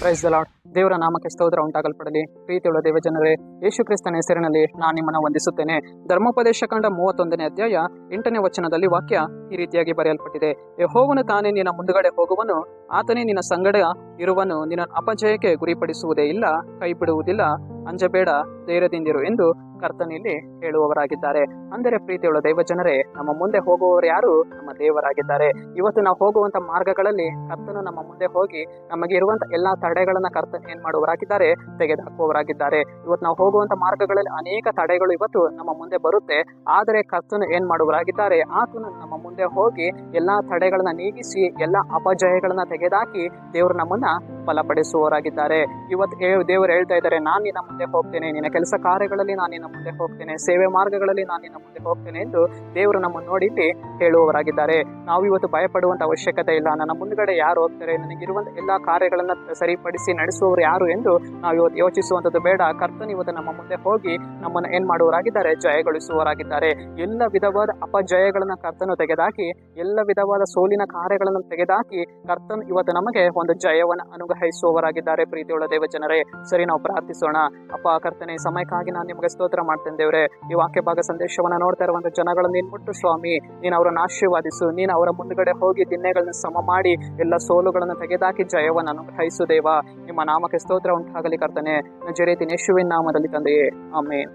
Praise the lord ದೇವರ ನಾಮಕ್ಕೆ ಸ್ತೋತ್ರ ಉಂಟಾಗಲ್ಪಡಲಿ. ಪ್ರೀತಿಯುಳ್ಳ ದೇವಜನರೇ ಯೇಸು ಕ್ರಿಸ್ತನ ಹೆಸರಿನಲ್ಲಿ ನಾನು ನಿಮ್ಮನ್ನು ವಂದಿಸುತ್ತೇನೆ. ಧರ್ಮೋಪದೇಶ ಕಂಡ ಮೂವತ್ತೊಂದನೇ ಅಧ್ಯಾಯ ಎಂಟನೇ ವಚನದಲ್ಲಿ ವಾಕ್ಯ ಈ ರೀತಿಯಾಗಿ ಬರೆಯಲ್ಪಟ್ಟಿದೆ. ಯಹೋವನು ತಾನೇ ನಿನ್ನ ಮುಂದುಗಡೆ ಹೋಗುವನು, ಆತನೇ ನಿನ್ನ ಸಂಗಡ ಇರುವನು. ನಿನ್ನ ಅಪಜಯಕ್ಕೆ ಗುರಿಪಡಿಸುವುದೇ ಇಲ್ಲ ಕೈ ಬಿಡುವುದಿಲ್ಲ ಅಂಜಬೇಡ ಧೈರ್ಯದಿಂದಿರು ಎಂದು ಕರ್ತನಲ್ಲಿ ಹೇಳುವವರಾಗಿದ್ದಾರೆ. ಅಂದರೆ ಪ್ರೀತಿಯುಳ್ಳ ದೈವಜನರೇ, ನಮ್ಮ ಮುಂದೆ ಹೋಗುವವರು ಯಾರು? ನಮ್ಮ ದೇವರಾಗಿದ್ದಾರೆ. ಇವತ್ತು ನಾವು ಹೋಗುವಂತ ಮಾರ್ಗಗಳಲ್ಲಿ ಕರ್ತನು ನಮ್ಮ ಮುಂದೆ ಹೋಗಿ ನಮಗೆ ಇರುವಂತ ಎಲ್ಲಾ ತಡೆಗಳನ್ನ ಕರ್ತನ್ ಏನ್ ಮಾಡುವವರಾಗಿದ್ದಾರೆ? ತೆಗೆದುಹಾಕುವವರಾಗಿದ್ದಾರೆ. ಇವತ್ತು ನಾವು ಹೋಗುವಂತ ಮಾರ್ಗಗಳಲ್ಲಿ ಅನೇಕ ತಡೆಗಳು ಇವತ್ತು ನಮ್ಮ ಮುಂದೆ ಬರುತ್ತೆ. ಆದರೆ ಕರ್ತನು ಏನ್ ಮಾಡುವವರಾಗಿದ್ದಾರೆ? ಆತನು ನಮ್ಮ ಮುಂದೆ ಹೋಗಿ ಎಲ್ಲಾ ತಡೆಗಳನ್ನ ನೀಗಿಸಿ, ಎಲ್ಲಾ ಅಪಜಯಗಳನ್ನ ತೆಗೆದಾಕಿ ದೇವರು ನಮ್ಮನ್ನ ಬಲಪಡಿಸುವವರಾಗಿದ್ದಾರೆ ಇವತ್ತು ದೇವರು ಹೇಳ್ತಾ ಇದ್ದಾರೆ, ನಾನು ನಿನ್ನ ಮುಂದೆ ಹೋಗ್ತೇನೆ. ನಿನ್ನ ಕೆಲಸ ಕಾರ್ಯಗಳಲ್ಲಿ ನಾನು ನಿನ್ನ ಮುಂದೆ ಹೋಗ್ತೇನೆ. ಸೇವೆ ಮಾರ್ಗಗಳಲ್ಲಿ ನಾನು ನಿನ್ನ ಮುಂದೆ ಹೋಗ್ತೇನೆ ಎಂದು ದೇವರು ನಮ್ಮನ್ನು ನೋಡಿ ಹೇಳುವವರಾಗಿದ್ದಾರೆ. ನಾವು ಇವತ್ತು ಭಯಪಡುವಂತ ಅವಶ್ಯಕತೆ ಇಲ್ಲ. ನನ್ನ ಮುಂದ್ಗಡೆ ಯಾರು ಹೋಗ್ತಾರೆ? ನನಗಿರುವಂತ ಎಲ್ಲಾ ಕಾರ್ಯಗಳನ್ನ ಸರಿಪಡಿಸಿ ನಡೆಸುವವರು ಯಾರು ಎಂದು ನಾವು ಇವತ್ತು ಯೋಚಿಸುವಂತದ್ದು ಬೇಡ. ಕರ್ತನ್ ಇವತ್ತು ನಮ್ಮ ಮುಂದೆ ಹೋಗಿ ನಮ್ಮನ್ನು ಏನ್ ಮಾಡುವವರಾಗಿದ್ದಾರೆ? ಜಯಗೊಳಿಸುವವರಾಗಿದ್ದಾರೆ. ಎಲ್ಲ ವಿಧವಾದ ಅಪಜಯಗಳನ್ನ ಕರ್ತನು ತೆಗೆದಾಕಿ, ಎಲ್ಲ ವಿಧವಾದ ಸೋಲಿನ ಕಾರ್ಯಗಳನ್ನು ತೆಗೆದಾಕಿ ಕರ್ತನ್ ಇವತ್ತು ನಮಗೆ ಒಂದು ಜಯವನ್ನು ಅನುಗ್ರಹಿಸುವವರಾಗಿದ್ದಾರೆ ಪ್ರೀತಿಯುಳ್ಳ ದೇವ ಜನರೇ ಸರಿ ನಾವು ಪ್ರಾರ್ಥಿಸೋಣ. ಅಪ್ಪ, ಕರ್ತನೆ, ಸಮಯಕ್ಕಾಗಿ ನಾನು ನಿಮಗೆ ಸ್ತೋತ್ರ ಮಾಡ್ತೇನೆ ದೇವ್ರೆ. ಈ ವಾಕ್ಯ ಭಾಗ ಸಂದೇಶವನ್ನ ನೋಡ್ತಾ ಇರುವಂತಹ ಜನಗಳನ್ನು ನೀನ್ ಸ್ವಾಮಿ. ನೀನು ಅವರನ್ನು ಆಶೀರ್ವಾದಿಸು. ನೀನು ಅವರ ಮುಂದ್ಗಡೆ ಹೋಗಿ ದಿನ್ನೆಗಳನ್ನ ಸಮ ಮಾಡಿ ಎಲ್ಲ ಸೋಲುಗಳನ್ನು ತೆಗೆದಾಕಿ ಜಯವನ್ನು ಅನುಗ್ರಹಿಸು ದೇವ. ನಿಮ್ಮ ನಾಮಕ್ಕೆ ಸ್ತೋತ್ರ ಉಂಟಾಗಲಿ ಕರ್ತನೆ. ನಜರೇತಿ ನೇಶುವಿನ ನಾಮದಲ್ಲಿ ತಂದೆಯೇ. ಆಮೇನ್.